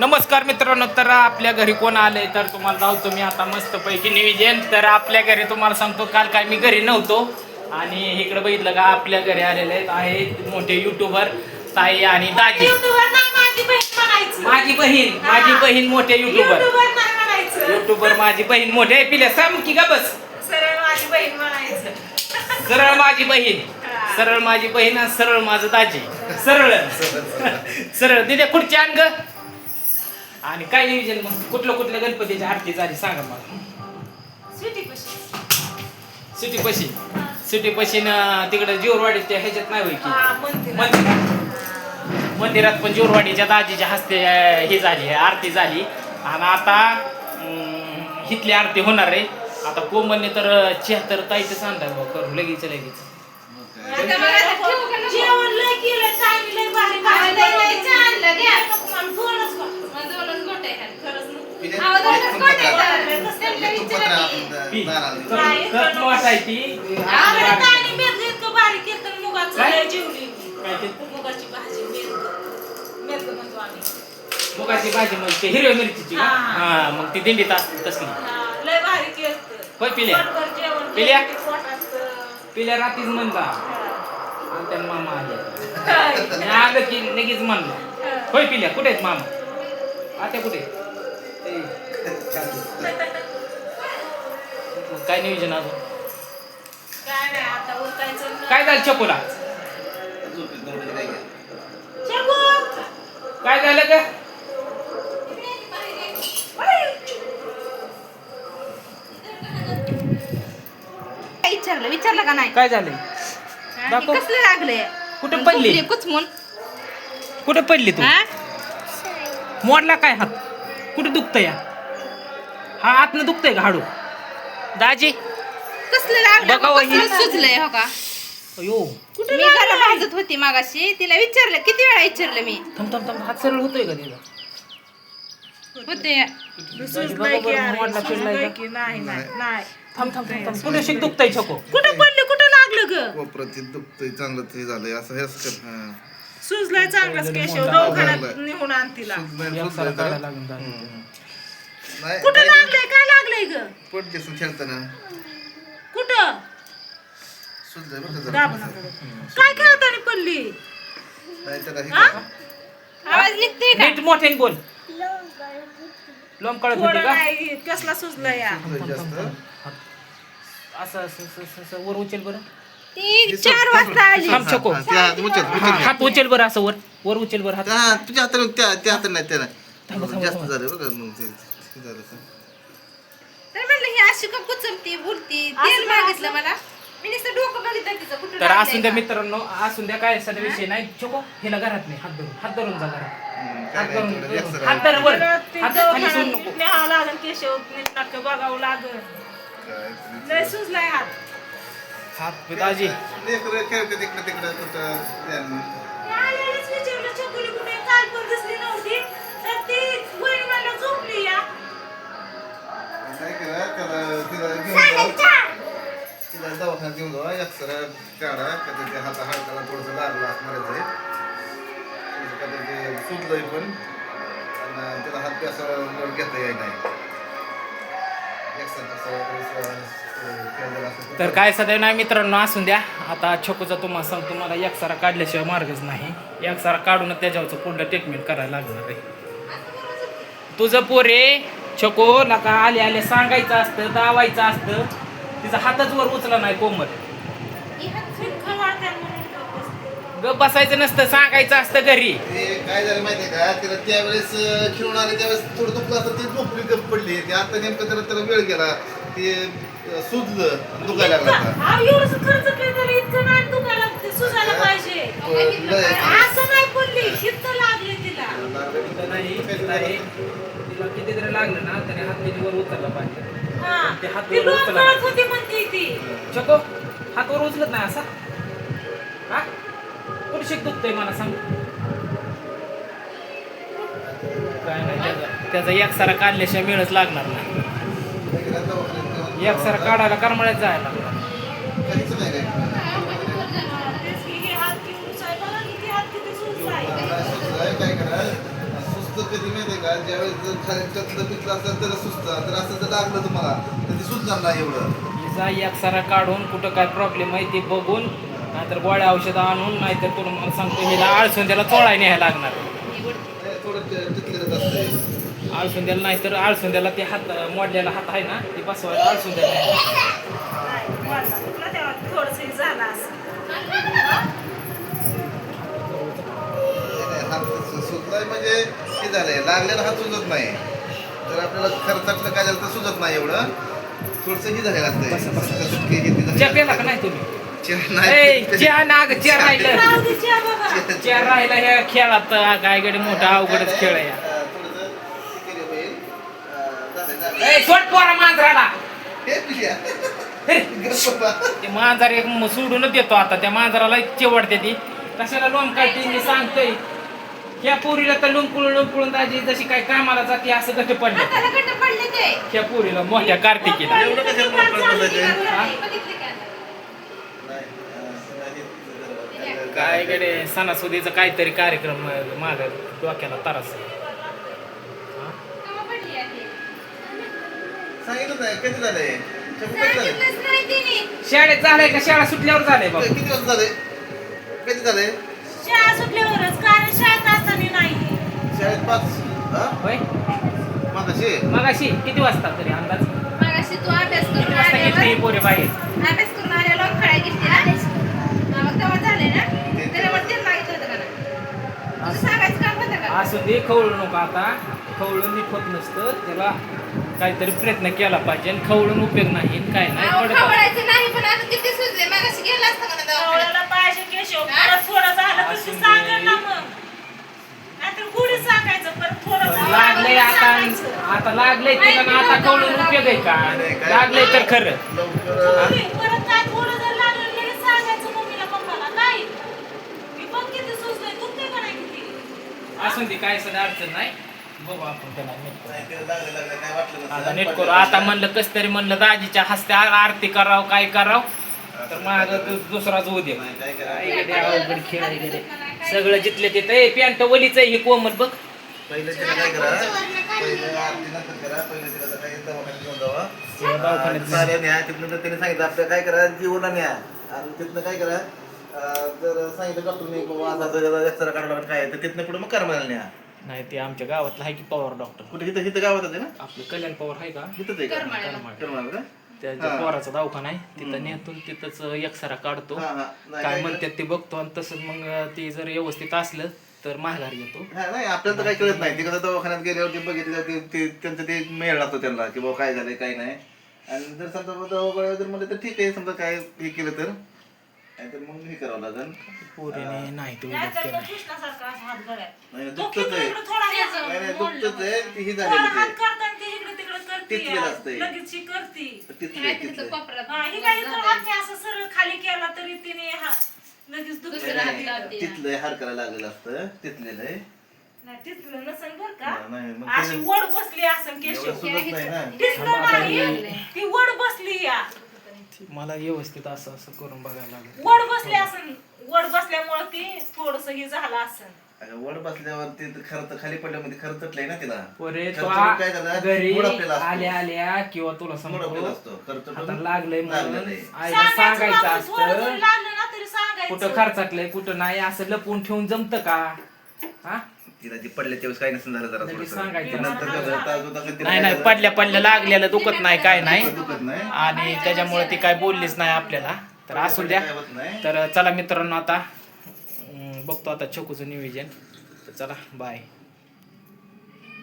नमस्कार मित्रांनो तर आपल्या घरी कोण आलंय? तर तुम्हाला जाऊतो मी आता मस्तपैकी निवेदन. तर आपल्या घरी तुम्हाला सांगतो काल काय मी घरी नव्हतो. आणि इकडे बघितलं का आपल्या घरी आलेले आहेत मोठे युट्यूबर ताई आणि दाजी. युट्यूबर नाही माझी बहीण माझी बहीण माझी बहीण मोठे युट्यूबर युट्यूबर नाही म्हणायचं. युट्यूबर माझी बहीण मोठे पिल्या सांग की का बस. सरळ माझी बहीण म्हणायचं. सरळ माझी बहीण. सरळ माझी बहीण आणि सरळ माझं दाजी. सरळ. सरळ. दिदे खुर्ची आण ग. आणि काय नियोजन मग? कुठलं कुठल्या गणपतीची आरती झाली सांगा मला. स्वीटी कशी? सिटी पशी. सिटी पशी तिकडे जीवरवाडीच्या ह्याच्यात नाही होय की? ना. मंदिरात. मंदिरात. पण जीवरवाडीच्या दाजीच्या हस्ते अं, ही झाली आरती झाली. आणि आता अं, हिथली आरती होणार आहे. आता कोमलने तर चेहत्तर ताईचं सांगणार बा करू लगेच लगेच. जेवण लय केलं चांगलं लय भारी भाजी बनवली. मुगाची भाजी मग ते हिरव्या मिरचीची हा. मग ती दिंडीत असते तसली लय भारी होय, पिल्या? पिल्या? पिल्या रात्रीच म्हणता आणि त्या मामा आले आलं की लगेच म्हणलं होय पिल्या कुठे आहेत मामा आता कुठे आहे मग काय नियोजन अजून? काय नाही आता उरकायचं ना. काय झालं चकोला चकू! काय झालं का काय विचारलं? विचारलं का नाही? काय झालं? हा, दाखव. हे कसलं लागले? कुठं पडली? कुचमून कुठे पडली तू? मोडला काय हात? कुठे दुखतंय या? हा आतनं दुखतंय का हाडू? दाजी. कसलं लागलं? बघा वही. कसलं सुचलंय हो का? अयो. मी घरा भाजत होती मागाशी. तिला विचारलं किती वेळा विचारलं मी? थम थम थम हात सरळ होतोय का तिला? होते. दाजी बघा बरं, मोडला पिडलाय का? की? नाही नाही नाही. थांब थांब थांब थांब. कुठे शिक दुखतंय छको? कुठं पडली? कुठं लागलं ग? कोपऱ्यात दुखतंय चांगलं ते झालंय असं हेच कर हा. सुजलाय चांगलाच केशव दवाखान्यात नेऊन आण तिला एक सुजलंय सारं जरा. काढायला लागून. नाही, कुठं काय लागलंय? काय लागलंय ग? पडकेसून खेळताना. कुठं? सुजलंय बरं का जरा. दाबणाकडे. काय खेळताना पडली? नाही त्याला हे हा? करा. आवाज निघतोय का? नीट मोठ्याने बोल. लोम कळत होती थोडं का? नाही कसला सुजलाय या? सुजलंय जास्त. असं असं असं असं- असं वर उचल बरं. ती चार वाजता आली. थांब छको. हा, त्या हात- उचल, उचल. हा, हात उचल बरं असं वर. वर उचल बरं हात. त्या तुझ्या हाताने त्या त्या हाताने नाही त्या थांबा, नाही. थांबा, जास्त थांबा. झालं बरं का मग ते ते झालं असं. तर म्हणलं ही अशी का कुचमती बोलती तेल मागितलं मला. मी नुसतं डोकं बघितलं तिचं कुठं तर लागलंय असून द्या का. मित्रांनो असून द्या काय सध्या विषय नाही. छको हिला घरात नाही. हात धरून हात धरून जा घरात. हम्म, हात नाही, धरून थोडं जास्त हात धर वर. हात खाली सोडू नको. दवाखान्यात न्यावं लागल केशव नीट नाटक बघावं लागल. काय लय सुजलाय हात. हात दाजी लेकरं खेळते तिकडे तिकडे कुठं त्या- आलेलीच विचारलं चकुली कुठे काल पण दिसली नव्हती. तर ती बहीण मला झोपली या. काय करा त्याला तिला घेऊन जा तिला दवाखान्यात घेऊन जावा एक्सरा काढा. का त्याच्या हाता हाडकाला थोडंसं लागलं असणार आहे थोडंसं का ते सुजलंय पण. आणि त्याला हात वर घेता येत नाही. तर काय सध्या नाही मित्रांनो असून द्या. आता छोकोचा तुम्हाला सांगतो मला एक सारा काढल्याशिवाय मार्गच नाही. एक सारा काढून त्याच्यावरचं पुढलं ट्रीटमेंट करायला लागणार आहे. तुझं पोरे छोको नका आले आले सांगायचं असतं दावायचं असतं. तिचा हातच वर उचला नाही कोमत ही हात खवाळत्या म्हणून गप्प बसते. ग बसायचं नसतं सांगायचं असतं घरी. ते काय झालं माहितीये का? तिला त्यावेळेस खेळून आले त्यावेळेस थोडं दुखलं असतं ती झोपली गप पडली. ते आता नेमकं त्याला त्याला वेळ गेला. ते सुजलं दुखायला लागलं आता. खर्च इतकं नाही दुखायला लागते, सुजायला पाहिजे. अं, लय- असं नाही पडली इतकं लागले तिला. इथं नाही, इथं नाही. तिला किती जरी लागलं ना तरी हात वर उचलला पाहिजे. हा. ते हात ती वर डोक उचलला कळत होती म्हणते ती. छको हात वर उचलत नाही असा? कुठे शिक दुखतंय मला सांग काय नाही त्याचा त्याचा एक सारा काढल्याशिवाय मिळच लागणार नाही एक सारा काढायला करमळ्यात जायला लागणार काहीच नाही काय. तेच की हात किती उंच आहे, आहे. कधी का ज्यावेळेस जर खाण्याच्यातलं पिकलं असेल तर सुचतं तर असं जर लागलं तुम्हाला तर ते सुचणार नाही एवढं हिचा एक्सरा काढून कुठं काय प्रॉब्लेम आहे ते बघून नाहीतर गोळ्या औषधं आणून नाहीतर तुला मला सांगतो हिला आळसून त्याला चोळाय न्यायला लागणार. आळसून द्यायला नाही तर आळसून द्यायला ते हात मोडलेला हात आहे ना ते बसवायला आळसून द्यायला म्हणजे हे. झालंय लागलेला हात सुजत नाही तर आपल्याला खर्चातलं काय झालं तर सुजत नाही एवढं थोडंसं हे झालेलं चहा प्याला का नाही तुम्ही. चहा नाग चहा राहिलं चहा राहिला ह्या खेळात काय गडे मोठा अवघडच खेळ आहे. पोरा मांजराला. ते मांजर एक सोडूनच देतो आता. त्या मांजराला चिवडते ती. कशाला लोन काढते मी सांगतोय. ह्या पोरीला तर लुंकुळून लुंकुळून दाजी जशी काय कामाला जाते असं गट पडलं. ह्या पोरीला मोठ्या कार्तिकीला एवढं कशाला मोठं बोलायचं? हा? बघितले का नाही, अं, नाही, काय गडे सणासुदीचा काहीतरी कार्यक्रम माझ्या डोक्याला तारास? सांगितलं नाही कधी झालंय झालंय शाळेत झालंय का? शाळा सुटल्यावर झालंय बाबा किती वाजता झालंय कधी झालंय शाळा सुटल्यावरच कारण शाळेत असताना नाही. शाळेत पाच हा? होय? मागाशी? मगाशी. किती वाजता तरी अंदाज? मगाशी तू अभ्यास किती करून वाजता आल्यावर? पोरे बाहेर? अभ्यास करून आल्यावर खळा घेतली ना मग तेव्हा झाले ना त्याला मग तेल मागितलं होतं का ना तुझं सांगायचं काम होतं का असं दे खवळू नको आता. खवळून नीट होत नसतं. त्याला काहीतरी प्रयत्न केला पाहिजे. आणि खवळून उपयोग नाही काय नाही. अहो, पडत खवळायचं नाही पण आता किती सुचले मगाशी गेला असता का ना दवाखान्यात? खवळायला पाहिजे केशव. हा? परत थोडं झालं तर असून तू सांगेल ना दे. मग. नाहीतर गुढी सांगायचं परत थोडं झालं लागलंय तर आता. आता लागलंय आता खवळून उपयोग आहे का? लागलंय तर खरं. लवकर तुम्ही परत काय थोडं जर लागलं लगेच सांगायचं मम्मीला पप्पाला नाही मी पण किती सुचलंय दुखते का नाही किती असून काय सध्या अडचण नाही. बघू आपण त्याला नीट करू. आता नीट करू. आता म्हणलं कस तरी म्हणलं दाजीच्या हस्ते आ- आरती करावं काय करावं. तर माझं दु- दुसराच होऊ दे. नाही, काय करा. काय गडे अवघड खेळ आहे गडे. सगळं जिथले तिथे. पॅन्ट वलीच आहे ही कोमल बघ. पहिलं तिला काय करा? पहिलं आरती नंतर करा. पहिलं तिला काय दवाखान्यात घेऊन जावा. तिला दवाखान्यात चालेल न्या तिथनं तर त्याने सांगितलं आपलं काय करा? जीवना न्या. आणि तिथनं काय करा? जर सांगितलं डॉक्टरने बाबा आता जर एक्सरा काढायला लागला काय आहे, तर तिथनं पुढे मग करमाला न्या. नाही ते आमच्या गावातलं आहे की पवार डॉक्टर कुठे? इथं इथं गावात आहे ना? आपलं कल्याण पवार आहे का? इथंच आहे का? करमाळ्याला. करमाळ्याला. का? त्याच्या. पोराचा दवाखाना आहे. तिथं नेतून तिथंच एक्सरा काढतो. हा, हा. नाही, काय म्हणतात ते बघतो आणि तसं मग ते जर व्यवस्थित असलं तर माघारी येतो हा नाही आपल्याला तर काही कळत नाही. ते कसं दवाखान्यात गेल्यावर ते बघितलं ते ते- त्यांचं ते मेळ लागतो त्यांना की बाबा काय झालंय काय नाही. आणि जर समजा बाबा दवाखान्यात जर म्हणलं तर ठीक आहे समजा काय हे केलं तर. नाही तर मग हे करावं लागेल. पोरीने नाही तो नाही उलट तर केला. मग कृष्णासारखा असं हात गळ्यात. नाही नाही, तो दुखतच किती आहे. इकडं थोडा हात- नाही नाही दुखतच आहे ती ही थोडा झालेली हात ते करताना ती इकडं तिकडं करते तिथलेलं यार. असतंय. लगेच ही करते. तिथलं काय आहे, तिथं तिथलं आहे. कोपऱ्यात हा, ही काय इथं हात नाही असं सरळ खाली केला तरी तिने हा लगेच दुखते दुसरा हात नाही, लावते. तिथलं हार करायला लागलेलं असतं तिथलेलं आहे तिथलं नसेल बरं का. नाही मग अशी ते वड बसली असेल एवढं केशव सुजत नाही ना. नाही ती वड बसली या. मला व्यवस्थित असं असं करून बघायला लागेल. वड बसली असेल वड बसल्यामुळे ती थोडस हे झालं असेल अगं, वर बसल्यावर ते खरं तर खाली पडल्यामध्ये खरं तटलंय ना तिला. पोरे खरं तो तटून काय झालं? घरी मूड आपल्याला असतो. आल्या आल्या किंवा तुला मूड आपल्याला सांगतो असतो. खरं आता लागलंय लागलेलं म्हणून आहे. आईला सांगायचं बाबा, थोडं जरी असतं. लागलं ना तरी सांगायचं. कुठं खर्चाकलंय कुठं नाही असं लपून ठेवून जमतं का? हा? तिला ती पडल्या त्यावेळेस काय नसेल झालं जरा लगेच थोडंसं. सांगायचं. नंतर कसं ताजं ताजं तिला नाही काय नाही झालं? पडल्या पडल्या लागलेलं दुखत नाही काय नाही. दुखत नाही. आणि त्याच्यामुळे ती काय बोललीच नाही आपल्याला. तर असू द्या. काय होत नाही. तर चला मित्रांनो आता अं, बघतो आता छोकूचं नियोजन. तर चला बाय